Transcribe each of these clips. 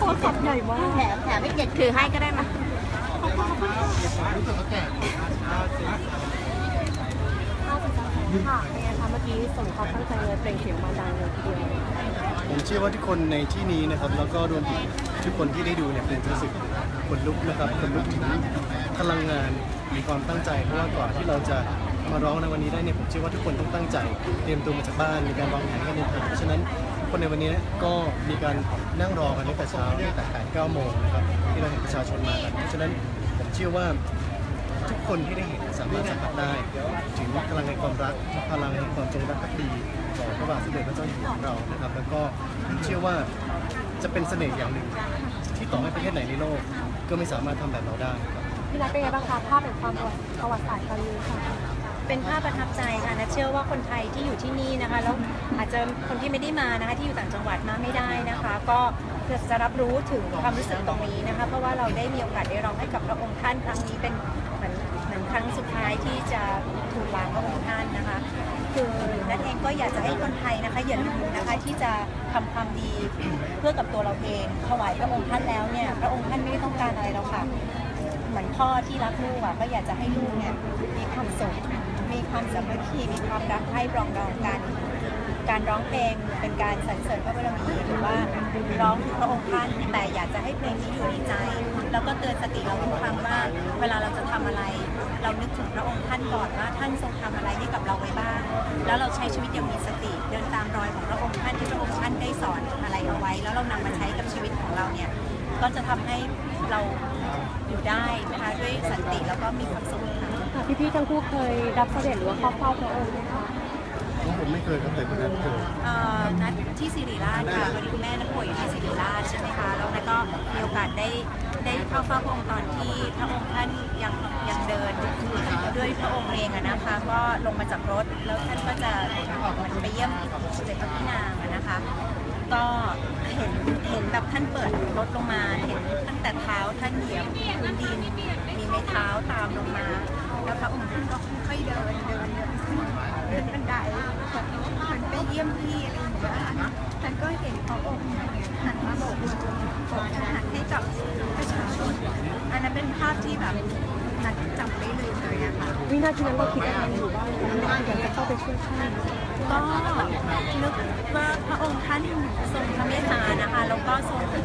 โทรศัพท์ใหญ่มากแถมแถมไม่เก็บถือให้ก็ได้มาค่ะเป็นไงคะเมื่อกี้สมความตั้งใจเลยเปล่งเสียงมาดังเลยทีเดียวผมเชื่อว่าทุกคนในที่นี้นะครับ แล้วก็รวมถึงทุกคนที่ได้ดูเนี่ยเป็นรู้สึกขนลุกนะครับขนลุกถึงพลังงานมีความตั้งใจเพราะว่าก่อนที่เราจะมาร้องในวันนี้ได้เนี่ยผมเชื่อว่าทุกคนต้องตั้งใจ เตรียมตัวมาจากบ้านมีการวางแผนกันเดินทางเพราะฉะนั้น คนในวันนี้ก็มีการนั่งรอกันตั้งแต่เช้าตั้งแต่8 9โมงนะครับที่เราเห็นประชาชนมากันเพราะฉะนั้นผมเชื่อว่าทุกคนที่ได้เห็นสามารถสัมผัสได้ ถึงพลังแห่งความรักพลังแห่งความจงรักภักดีต่อพระบาทสมเด็จพระเจ้าอยู่หัวของเรานะครับ แล้วก็เชื่อว่าจะเป็นเสน่ห์อย่างหนึ่ง ที่ต่อให้ประเทศไหนในโลก ก็ไม่สามารถทำแบบเราได้ครับ พี่นัทเป็นไงบ้างคะภาพแห่งความประวัติศาสตร์ครั้งนี้ค่ะ เป็นภาพประทับใจค่ะนะเชื่อว่าคนไทยที่อยู่ที่นี่นะคะแล้วอาจจะคนที่ไม่ได้มานะคะที่อยู่ต่างจังหวัดมาไม่ได้นะคะ ก็จะรับรู้ถึงความรู้สึกตรงนี้นะคะเพราะว่าเราได้มีโอกาสได้ร้องให้กับพระองค์ท่านครั้งนี้เป็นเหมือนเหมือนครั้งสุดท้ายที่จะถูกลาพระองค์ท่านนะคะ คือนั่นเองก็อยากจะให้คนไทยนะคะอย่าลืมนะคะที่จะทำความดีเพื่อกับตัวเราเองถวายพระองค์ท่านแล้วเนี่ยพระองค์ท่านไม่ได้ต้องการอะไรแล้วค่ะเหมือนพ่อที่รักลูกอะก็อยากจะให้ลูกเนี่ยมีความสุข มีความสามัคคีมีความรักให้ปรองดองกัน การร้องเพลงเป็นการสรรเสริญพระบารมีหรือว่าร้องถึงพระองค์ท่านแต่อยากจะให้เพลงนี้อยู่ในใจ แล้วก็เตือนสติเราทุกครั้งว่าเวลาเราจะทำอะไร เรานึกถึงพระองค์ท่านก่อนว่าท่านทรงทำอะไรให้กับเราไว้บ้าง แล้วเราใช้ชีวิตอย่างมีสติ เดินตามรอยของพระองค์ท่านที่พระองค์ท่านได้สอนอะไรเอาไว้ แล้วเรานำมาใช้กับชีวิตของเราเนี่ยก็จะทำให้เราอยู่ได้นะคะด้วยสันติแล้วก็มีความสุข พี่ๆทั้งคู่เคยรับเสด็จหรือว่าเข้าเฝ้าพระองค์ไหมคะผมไม่เคยครับแต่คนนั้นเคยเอ่อนัดที่สิริราชค่ะวันนี้คุณแม่นัดป่วยอยู่ที่สิริราชใช่ไหมคะ แล้วนัดก็มีโอกาสได้ได้เข้าเฝ้าพระองค์ตอนที่พระองค์ท่านยังยังเดินด้วยพระองค์เองอะนะคะ ก็ลงมาจากรถแล้วท่านก็จะเหมือนไปเยี่ยมสมเด็จพระพี่นางอะนะคะ ก็เห็นเห็นแบบท่านเปิดรถลงมา เห็นตั้งแต่เท้าท่านเหยียบพื้นดินมีไม้เท้าตามลงมา แล้วพระองค์ท่านก็ค่อยๆเดินเดินเดินเดินบันไดแบเหมันไปเยี่ยมพี่อะไรอย่างเงี้ยท่านก็เห็นพระองค์หันมาโบกมือโบกหันให้กับประชาชนอันนั้นเป็นภาพที่แบบนัดจำไม่ลืมเลยอะค่ะวินาทีนั้นเราคิดอะไรอยู่บ้างอยากจะเข้าไปช่วยชาติก็นึกว่าพระองค์ท่านทรงพระเมตตานะคะแล้วก็ทรงมี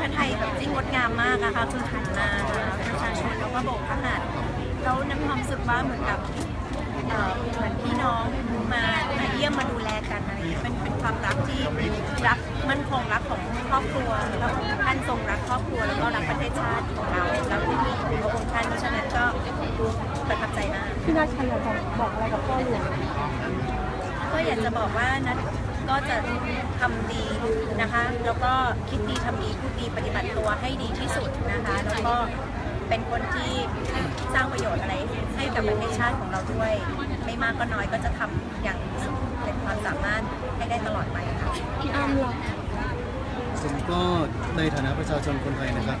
พระไทยแบบที่งดงามมากอะค่ะคือหันมาประชาชนแล้วก็โบกพระหัตถ์แล้วน้ำความรู้สึกว่าเหมือนกับเอ่อเหมือนพี่น้องมามาเยี่ยมมาดูแลกันอะไรอย่างเงี้ยเป็นเป็นความรักที่รักมั่นคงรักของครอบครัวแล้วท่านทรงรักครอบครัวแล้วก็รักประเทศชาติของเราแล้วที่มีพระองค์ท่านเพราะฉะนั้นก็ประทับใจมาก พี่นัทคะอยากจะบอกอะไรกับพ่อหลวง ก็อยากจะบอกว่านัท ก็จะทำดีนะคะ แล้วก็คิดดีทำดีพูดดีปฏิบัติตัวให้ดีที่สุดนะคะ แล้วก็เป็นคนที่สร้างประโยชน์อะไรให้กับประเทศชาติของเราด้วย ไม่มากก็น้อยก็จะทำอย่างเป็นความสามารถให้ได้ตลอดไปค่ะพี่อ้ำล่ะผมก็ในฐานะประชาชนคนไทยนะครับ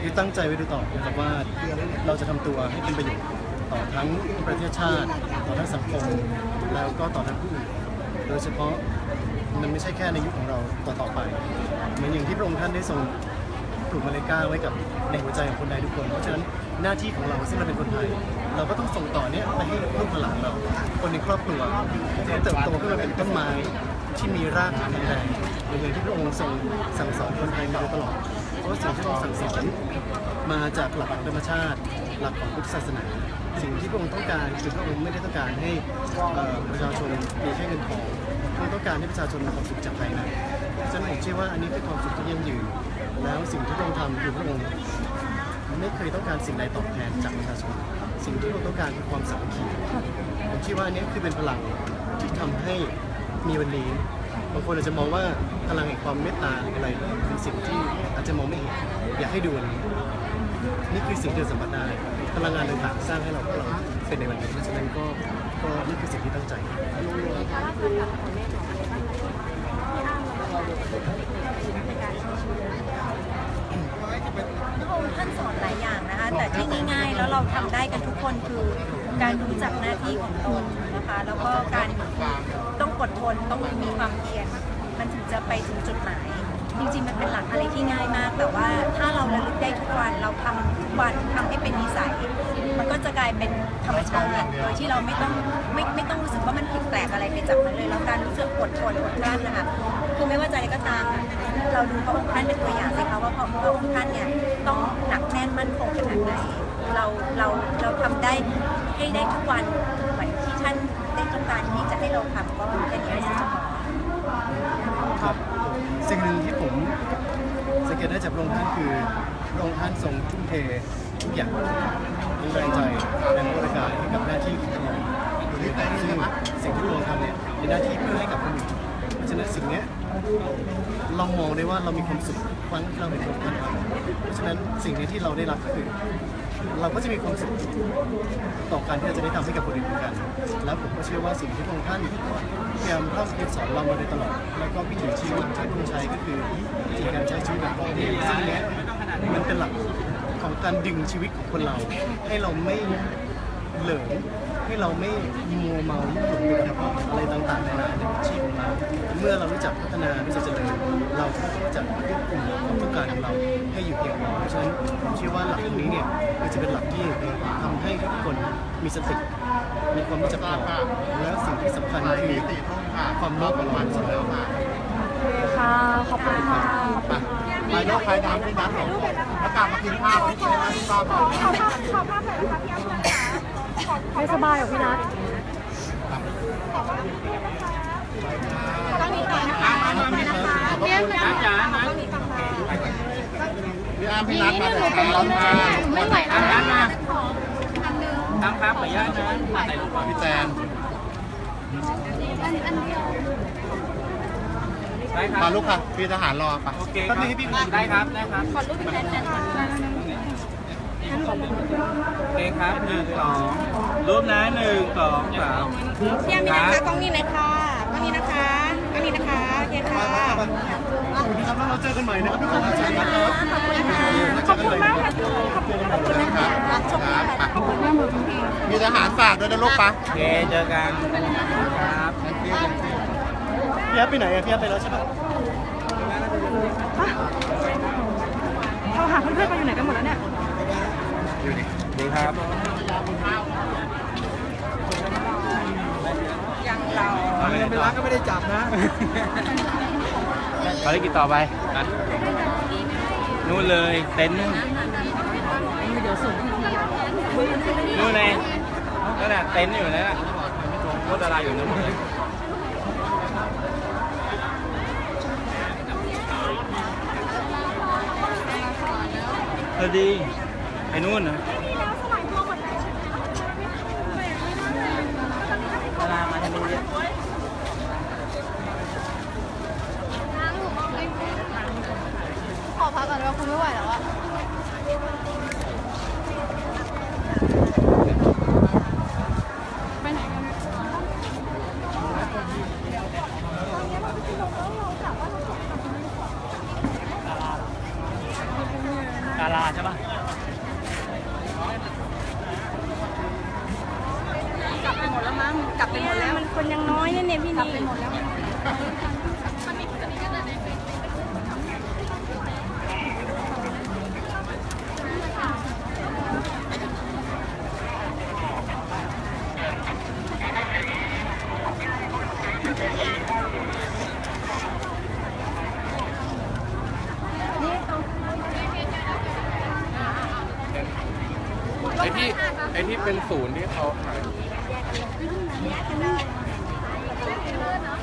คือตั้งใจไว้โดยตลอดนะครับว่าเราจะทำตัวให้เป็นประโยชน์ต่อทั้งประเทศชาติ ต่อทั้งสังคม แล้วก็ต่อทั้งผู้อื่น โดยเฉพาะมันไม่ใช่แค่ในยุคของเราต่อต่อไปเหมือนอย่างที่พระองค์ท่านได้ทรงปลูกเมล็ดกล้าไว้กับในหัวใจของคนไทยทุกคน เพราะฉะนั้นหน้าที่ของเราซึ่งเราเป็นคนไทย เราก็ต้องส่งต่อเนี้ยไปให้ลูกหลานเรา คนในครอบครัวจะได้เติบโตขึ้นมาเป็นต้นไม้ที่มีรากที่แข็งแรงอย่างที่พระองค์ทรงสั่งสอนคนไทยมาตลอด เพราะสิ่งที่พระองค์สั่งสอนมาจากหลักธรรมชาติ หลักของพุทธศาสนา สิ่งที่พระองค์ต้องการคือพระองค์ไม่ได้ต้องการให้ประชาชนมีแค่เงินทองพระองค์ต้องการให้ประชาชนมีความสุขจากภายในฉะนั้นผมเชื่อว่าอันนี้คือความสุขที่ยั่งยืน แล้วสิ่งที่พระองค์ทำคือพระองค์ไม่เคยต้องการสิ่งใดตอบแทนจากประชาชน สิ่งที่เราต้องการคือความสามัคคีผมคิดว่าอันนี้คือเป็นพลังที่ทำให้มีวันนี้ บางคนอาจจะมองว่าพลังแห่งความเมตตาหรืออะไรเป็นสิ่งที่อาจจะมองไม่เห็น อยากให้ดูอันนี้ นี่คือสิ่งที่เราสัมผัสได้พลังงานต่างๆสร้างให้เราพวกเราเป็นในวันนี้เพราะฉะนั้นก็ก็นี่คือสิ่งที่ตั้งใจพระองค์ท่านสอนหลายอย่างนะคะ แต่ที่ง่ายๆ แล้วเราทำได้กันทุกคนคือการรู้จักหน้าที่ของตนนะคะ แล้วก็การต้องอดทนต้องมีความเพียรมันถึงจะไปถึงจุดหมาย จริงๆ มันเป็นหลักอะไรที่ง่ายมาก แต่ว่าถ้าเราระลึกได้ทุกวันเราทำทุกวันทำให้เป็นนิสัย มันก็จะกลายเป็นธรรมชาติโดยที่เราไม่ต้องไม่ไม่ต้องรู้สึกว่ามันผิดแปลกอะไรไปจากมันเลยแล้วการรู้สึกอดทนอดกลั้นนะคะคือไม่ว่าใจก็ตาม เราดูพระองค์ท่านเป็นตัวอย่างสิคะว่าพระพระองค์ท่านเนี่ยต้องหนักแน่นมั่นคงขนาดไหนเราเราเราทำได้ให้ได้ทุกวันเหมือนที่ท่านได้ต้องการที่จะให้เราทำก็แค่นี้ก็พอ ครับ สิ่งหนึ่งที่ เกตได้จากพระองค์ท่านคือพระองค์ท่านทรงทุ่มเททุกอย่างทั้งแรงใจแรงบริการให้กับหน้าที่ของพระองค์ซึ่งสิ่งที่พระองค์ทำเนี่ยเป็นหน้าที่เพื่อให้กับคนอื่นเพราะฉะนั้นสิ่งเนี้ยเรามองได้ว่าเรามีความสุขครั้งที่เราเห็นพระองค์ท่านทำเพราะฉะนั้นสิ่งนี้ที่เราได้รับก็คือ เราก็จะมีความสุขต่อการที่เราจะได้ทำให้กับคนอื่นเหมือนกัน แล้วผมก็เชื่อว่าสิ่งที่พระองค์ท่านพยายามพร่ำเพรียสอนเรามาโดยตลอด แล้วก็วิถีชีวิตที่พระองค์ใช้ก็คือวิธีการใช้ชีวิตแบบพอเพียงซึ่งเนี้ยมันเป็นหลักของการดึงชีวิตของคนเรา ให้เราไม่เหลิงให้เราไม่มัวเมาหลงไปกับอะไรต่างๆนนาในชีวิตของเราเมื่อเรารู้จักพัฒนารู้จักเจริญ อยู่เพียงพอเพราะฉะนั้นผมเชื่อว่าหลักตรงนี้เนี่ยมันจะเป็นหลักที่ทำให้ทุกคนมีสติมีความรู้จักพอและสิ่งที่สำคัญคือความโลภของเราสุดแล้วค่ะ ขอบคุณค่ะ ไปโลกใครดำที่นัดสองคนแล้วกลับมากินข้าวที่เชฟร้านที่ข้าวต่อขอภาพขอภาพหน่อยนะคะพี่อ้ำค่ะไม่สบายเหรอพี่นัทต้องมีต่อนะคะพี่อ้ำนะคะต้องมีต่อค่ะ พี่อาร์มพี่นัดมาแต่เช้ามาไม่ไหวแล้วนะตั้งครับขออนุญาตนะถ่ายรูปก่อนพี่แตนได้ครัมาบลูกค่ะ พี่ทหารรอปะโอเคครับได้ครับ ได้ครับ ขอรูปเป็นแทนค่ะโอเคครับหนึ่งสองรูปนะหนึ่งสองสามพี่อ้ำมีนะคะกล้องนี้เลยค่ะกล้องนี้นะคะ กล้องนี้นะคะโอเคค่ะขอบคุณครับแล้วเราเจอกันใหม่นะครับทุกคนเจอกันครับขอบคุณมากค่ะขอบคุณขอบคุณนะคะครับปะมีทหารฝากด้วยนะลูกปะโอเคเจอกันครับพี่แอฟไปไหนอะพี่แอฟไปแล้วใช่ปะเขาหาเพื่อนๆไปอยู่ไหนกันหมดแล้วเนี่ยอยู่นี่ดีครับ ยังเรา เงิน ไปร้านก็ไม่ได้จับนะ ภารกิจต่อไปอะนู่นเลยเต็นท์นู่นนู่นไงนั่นแหละเต็นท์อยู่นั่นแหละรดาราอยู่นู่นเออดีไปนู่นนะดารามาทางนู้นเยอะ ขอพักก่อนว่าคุณไม่ไหวแล้วอะ ดารา ใช่ป่ะ กลับไปหมดแล้วมั้งกลับไปหมดแล้วมันคนยังน้อยเนี่ยเนี่ยพี่นี่กลับไปหมดแล้ว ไอที่ไอที่เป็นศูนย์ที่เขาหายเออว่ะพี่หมวยอะ